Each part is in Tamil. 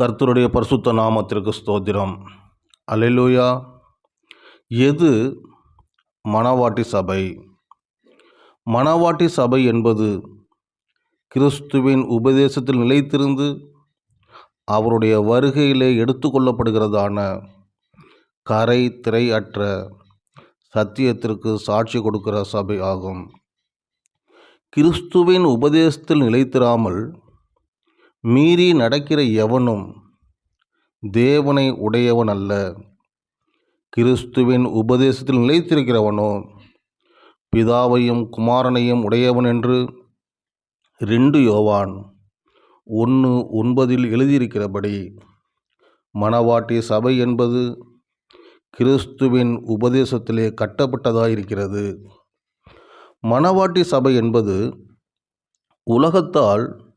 கர்த்தருடைய பரிசுத்த நாமத்திற்கு ஸ்தோத்திரம். அல்லேலூயா. எது மணவாட்டி சபை? மணவாட்டி சபை என்பது கிறிஸ்துவின் உபதேசத்தில் நிலைத்திருந்து அவருடைய வருகையிலே எடுத்துக்கொள்ளப்படுகிறதான கரை திரையற்ற சத்தியத்திற்கு சாட்சி கொடுக்கிற சபை ஆகும். கிறிஸ்துவின் உபதேசத்தில் நிலைத்திராமல் மீறி நடக்கிற எவனும் தேவனை உடையவன் அல்ல கிறிஸ்துவின் உபதேசத்தில் நிலைத்திருக்கிறவனோ பிதாவையும் குமாரனையும் உடையவன் என்று ரெண்டு யோவான் ஒன்று ஒன்பதில் எழுதியிருக்கிறபடி மணவாட்டி சபை என்பது கிறிஸ்துவின் உபதேசத்திலே கட்டப்பட்டதாயிருக்கிறது. மணவாட்டி சபை என்பது உலகத்தால்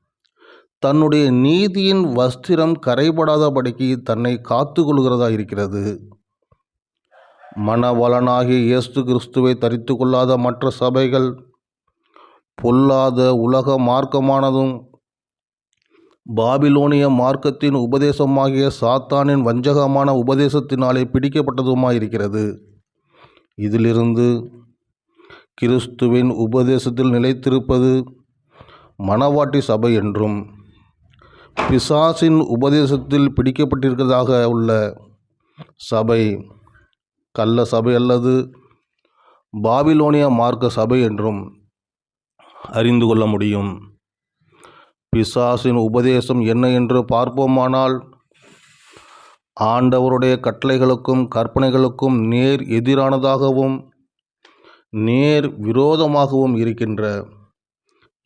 தன்னுடைய நீதியின் வஸ்திரம் கரைபடாதபடிக்கு தன்னை காத்து கொள்கிறதா இருக்கிறது? மனவளனாகிய இயேசு கிறிஸ்துவை தரித்து கொள்ளாத மற்ற சபைகள் பொல்லாத உலக மார்க்கமானதும் பாபிலோனிய மார்க்கத்தின் உபதேசமாகிய சாத்தானின் வஞ்சகமான உபதேசத்தினாலே பிடிக்கப்பட்டதுமாயிருக்கிறது இதிலிருந்து கிறிஸ்துவின் உபதேசத்தில் நிலைத்திருப்பது மணவாட்டி சபை என்றும் பிசாசின் உபதேசத்தில் பிடிக்கப்பட்டிருக்கிறதாக உள்ள சபை கள்ள சபை அல்லது பாபிலோனிய மார்க்க சபை என்றும் அறிந்து கொள்ள முடியும். பிசாசின் உபதேசம் என்ன என்று பார்ப்போமானால் ஆண்டவருடைய கட்டளைகளுக்கும் கற்பனைகளுக்கும் நேர் எதிரானதாகவும் நேர் விரோதமாகவும் இருக்கின்ற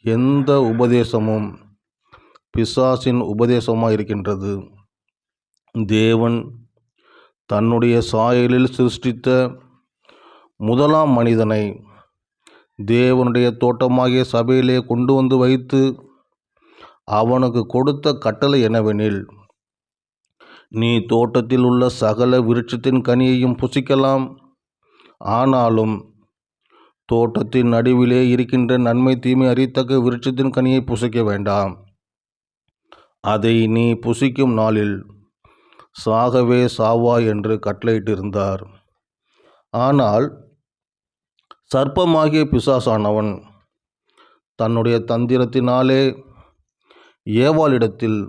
எந்த உபதேசமும் பிசாசின் உபதேசமாக இருக்கின்றது. தேவன் தன்னுடைய சாயலில் சிருஷ்டித்த முதலாம் மனிதனை தேவனுடைய தோட்டமாகிய சபையிலே கொண்டு வந்து வைத்து அவனுக்கு கொடுத்த கட்டளை என்னவெனில் நீ தோட்டத்தில் உள்ள சகல விருட்சத்தின் கனியையும் புசிக்கலாம். ஆனாலும் தோட்டத்தின் நடுவிலே இருக்கின்ற நன்மை தீமை அறித்தக்க விருட்சத்தின் கனியை புசிக்க வேண்டாம். அதை நீ புசிக்கும் நாளில் சாகவே சாவா என்று கட்டளையிட்டிருந்தார். ஆனால் சர்ப்பமாகிய பிசாசானவன் தன்னுடைய தந்திரத்தினாலே ஏவாளிடத்தில்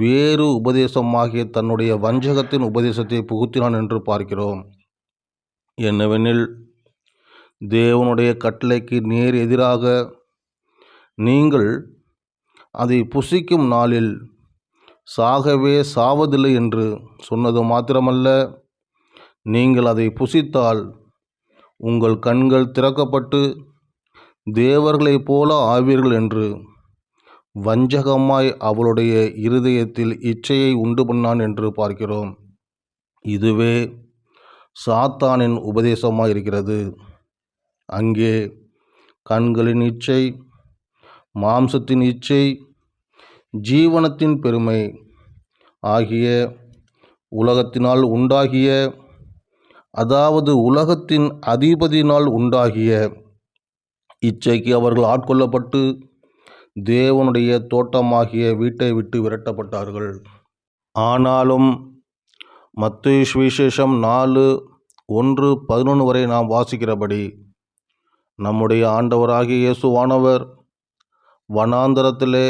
வேறு உபதேசமாகிய தன்னுடைய வஞ்சகத்தின் உபதேசத்தை புகுத்தினான் என்று பார்க்கிறோம். என்னவெனில் தேவனுடைய கட்டளைக்கு நேர் எதிராக நீங்கள் அதை புசிக்கும் நாளில் சாகவே சாவதில்லை என்று சொன்னது மாத்திரமல்ல. நீங்கள் அதை புசித்தால் உங்கள் கண்கள் திறக்கப்பட்டு தேவர்களைப் போல ஆவீர்கள் என்று வஞ்சகமாய் அவளுடைய இருதயத்தில் இச்சையை உண்டு பண்ணான் என்று பார்க்கிறோம். இதுவே சாத்தானின் உபதேசமாக இருக்கிறது அங்கே கண்களின் இச்சை மாம்சத்தின் இச்சை ஜீவனத்தின் பெருமை ஆகிய உலகத்தினால் உண்டாகிய அதாவது உலகத்தின் அதிபதியினால் உண்டாகிய இச்சைக்கு அவர்கள் ஆட்கொள்ளப்பட்டு தேவனுடைய தோட்டமாகிய வீட்டை விட்டு விரட்டப்பட்டார்கள். ஆனாலும் மத்திய சுவிசேஷம் நாலு ஒன்று பதினொன்று வரை நாம் வாசிக்கிறபடி நம்முடைய ஆண்டவராகிய இயேசுவானவர் வனாந்தரத்திலே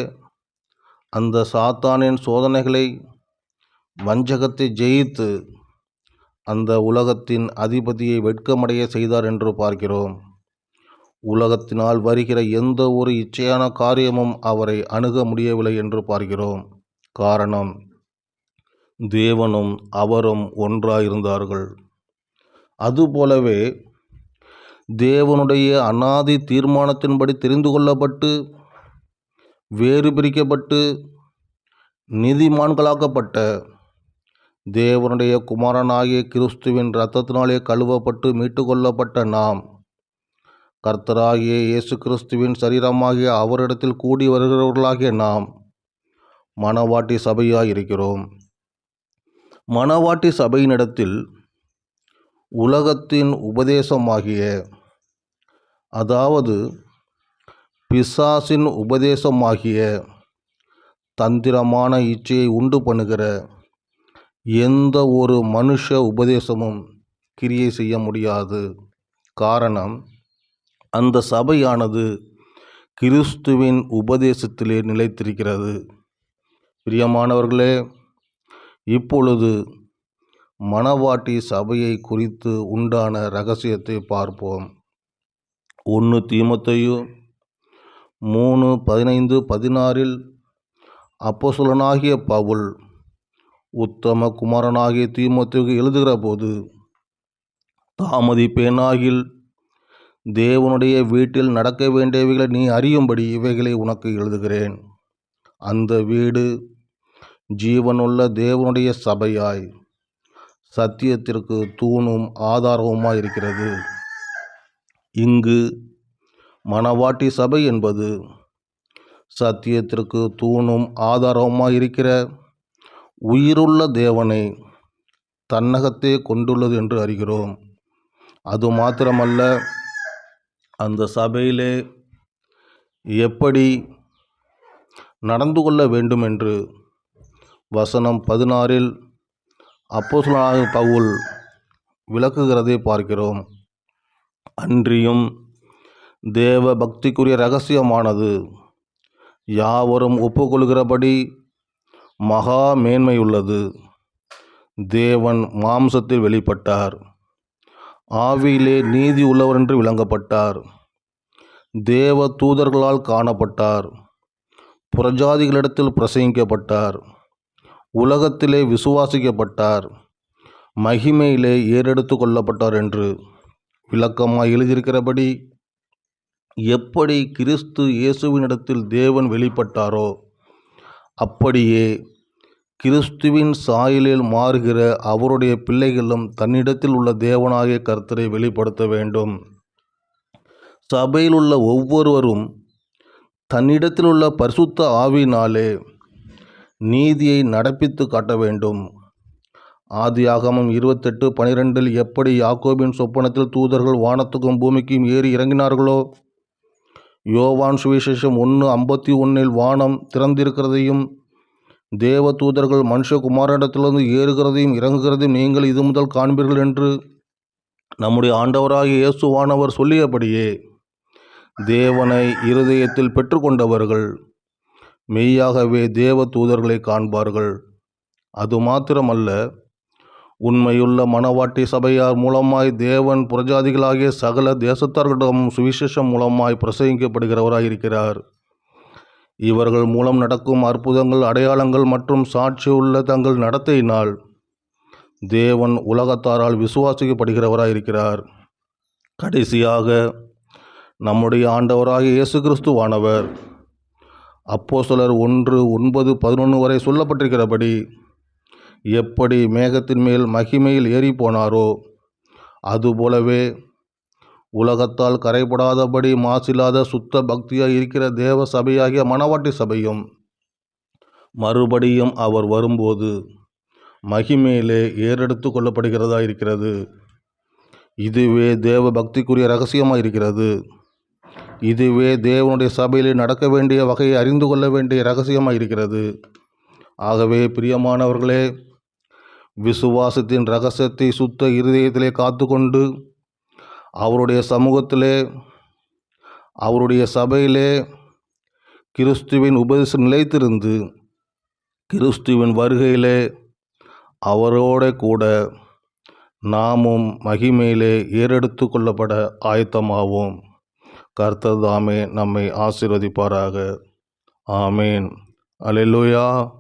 அந்த சாத்தானின் சோதனைகளை வஞ்சகத்தை ஜெயித்து அந்த உலகத்தின் அதிபதியை வெட்கமடைய செய்தார் என்று பார்க்கிறோம். உலகத்தினால் வருகிற எந்த ஒரு இச்சையான காரியமும் அவரை அணுக முடியவில்லை என்று பார்க்கிறோம். காரணம் தேவனும் அவரும் ஒன்றாயிருந்தார்கள். அதுபோலவே தேவனுடைய அனாதி தீர்மானத்தின்படி தெரிந்து கொள்ளப்பட்டு வேறு பிரிக்கப்பட்டு நீதிமான்களாக்கப்பட்ட தேவனுடைய குமாரனாகிய கிறிஸ்துவின் இரத்தத்தினாலே கழுவப்பட்டு மீட்டுக்கொள்ளப்பட்ட நாம் கர்த்தராகிய இயேசு கிறிஸ்துவின் சரீரமாகிய அவரிடத்தில் கூடி வருகிறவர்களாகிய நாம் மணவாட்டி சபையாக இருக்கிறோம் மணவாட்டி சபையினிடத்தில் உலகத்தின் உபதேசமாகிய அதாவது பிசாசின் உபதேசமாகிய தந்திரமான இச்சையை உண்டு பண்ணுகிற எந்த ஒரு மனுஷ உபதேசமும் கிரியை செய்ய முடியாது. காரணம் அந்த சபையானது கிறிஸ்துவின் உபதேசத்திலே நிலைத்திருக்கிறது. பிரியமானவர்களே இப்பொழுது மணவாட்டி சபையை குறித்து உண்டான ரகசியத்தை பார்ப்போம். ஒன்று தீமத்தையும் மூணு பதினைந்து பதினாறில் அப்போஸ்தலனாகிய பவுல் உத்தம குமாரனாகிய தீமோத்தேயுக்கு எழுதுகிற போது தாமதிப்பேனாகில் தேவனுடைய வீட்டில் நடக்க வேண்டியவைகளை நீ அறியும்படி இவைகளை உனக்கு எழுதுகிறேன். அந்த வீடு ஜீவனுள்ள தேவனுடைய சபையாய் சத்தியத்திற்கு தூணும் ஆதாரவுமாய் இருக்கிறது இங்கு மணவாட்டி சபை என்பது சத்தியத்திற்கு தூணும் ஆதாரமாக இருக்கிற உயிருள்ள தேவனை தன்னகத்தே கொண்டுள்ளது என்று அறிகிறோம். அது மாத்திரமல்ல அந்த சபையிலே எப்படி நடந்து கொள்ள வேண்டும் என்று வசனம் பதினாறில் அப்போஸ்தலனாகிய பவுல் விளக்குகிறதை பார்க்கிறோம். அன்றியும் தேவ பக்திக்குரிய ரகசியமானது. யாவரும் ஒப்புக்கொள்கிறபடி மகா மேன்மையுள்ளது. தேவன் மாம்சத்தில் வெளிப்பட்டார். ஆவியிலே நீதி உள்ளவர் என்று விளங்கப்பட்டார். தேவ தூதர்களால் காணப்பட்டார். புறஜாதிகளிடத்தில் பிரசங்கிக்கப்பட்டார். உலகத்திலே விசுவாசிக்கப்பட்டார். மகிமையிலே ஏறெடுத்து கொள்ளப்பட்டார் என்று விளக்கமாக எழுதியிருக்கிறபடி எப்படி கிறிஸ்து இயேசுவினிடத்தில் தேவன் வெளிப்பட்டாரோ அப்படியே கிறிஸ்துவின் சாயலில் மாறுகிற அவருடைய பிள்ளைகளும் தன்னிடத்தில் உள்ள தேவனாகிய கர்த்தரை வெளிப்படுத்த வேண்டும். சபையில் உள்ள ஒவ்வொருவரும் தன்னிடத்தில் உள்ள பரிசுத்த ஆவினாலே நீதியை நடப்பித்து காட்ட வேண்டும். ஆதி ஆகமம் இருபத்தெட்டு பனிரெண்டில் எப்படி யாக்கோபின் சொப்பனத்தில் தூதர்கள் வானத்துக்கும் பூமிக்கும் ஏறி இறங்கினார்களோ யோவான் சுவிசேஷம் ஒன்று ஐம்பத்தி ஒன்றில் வானம் திறந்திருக்கிறதையும் தேவ தூதர்கள் மனுஷகுமாரிடத்திலிருந்து ஏறுகிறதையும் இறங்குகிறதையும் நீங்கள் இது முதல் காண்பீர்கள் என்று நம்முடைய ஆண்டவராகிய இயேசுவானவர் சொல்லியபடியே தேவனை இருதயத்தில் பெற்றுக்கொண்டவர்கள் மெய்யாகவே தேவ தூதர்களை காண்பார்கள். அது மாத்திரமல்ல உண்மையுள்ள மணவாட்டி சபையார் மூலமாய் தேவன் புரஜாதிகளாகிய சகல தேசத்தார்களிடம் சுவிசேஷம் மூலமாய் பிரசங்கிக்கப்படுகிறவராயிருக்கிறார். இவர்கள் மூலம் நடக்கும் அற்புதங்கள் அடையாளங்கள் மற்றும் சாட்சி உள்ள தங்கள் நடத்தையினால் தேவன் உலகத்தாரால் விசுவாசிக்கப்படுகிறவராயிருக்கிறார். கடைசியாக நம்முடைய ஆண்டவராகிய இயேசு கிறிஸ்துவானவர் அப்போ சிலர் ஒன்று ஒன்பது பதினொன்று வரை சொல்லப்பட்டிருக்கிறபடி எப்படி மேகத்தின் மேல் மகிமையில் ஏறி போனாரோ அதுபோலவே உலகத்தால் கரைபடாதபடி மாசில்லாத சுத்த பக்தியாக இருக்கிற தேவ சபையாகிய மணவாட்டி சபையும் மறுபடியும் அவர் வரும்போது மகிமையிலே ஏறெடுத்து கொள்ளப்படுகிறதா இருக்கிறது. இதுவே தேவ பக்திக்குரிய ரகசியமாக இருக்கிறது. இதுவே தேவனுடைய சபையிலே நடக்க வேண்டிய வகையை அறிந்து கொள்ள வேண்டிய ரகசியமாக இருக்கிறது. ஆகவே பிரியமானவர்களே விசுவாசத்தின் ரகசியத்தை சுத்த இருதயத்திலே காத்துக்கொண்டு அவருடைய சமூகத்திலே அவருடைய சபையிலே கிறிஸ்துவின் உபதேசம் நிலைத்திருந்து கிறிஸ்துவின் வருகையிலே அவரோட கூட நாமும் மகிமையிலே ஏறெடுத்து கொள்ளப்பட ஆயத்தமாவோம். கர்த்ததாமே நம்மை ஆசீர்வதிப்பாராக. ஆமேன். அல்லேலூயா.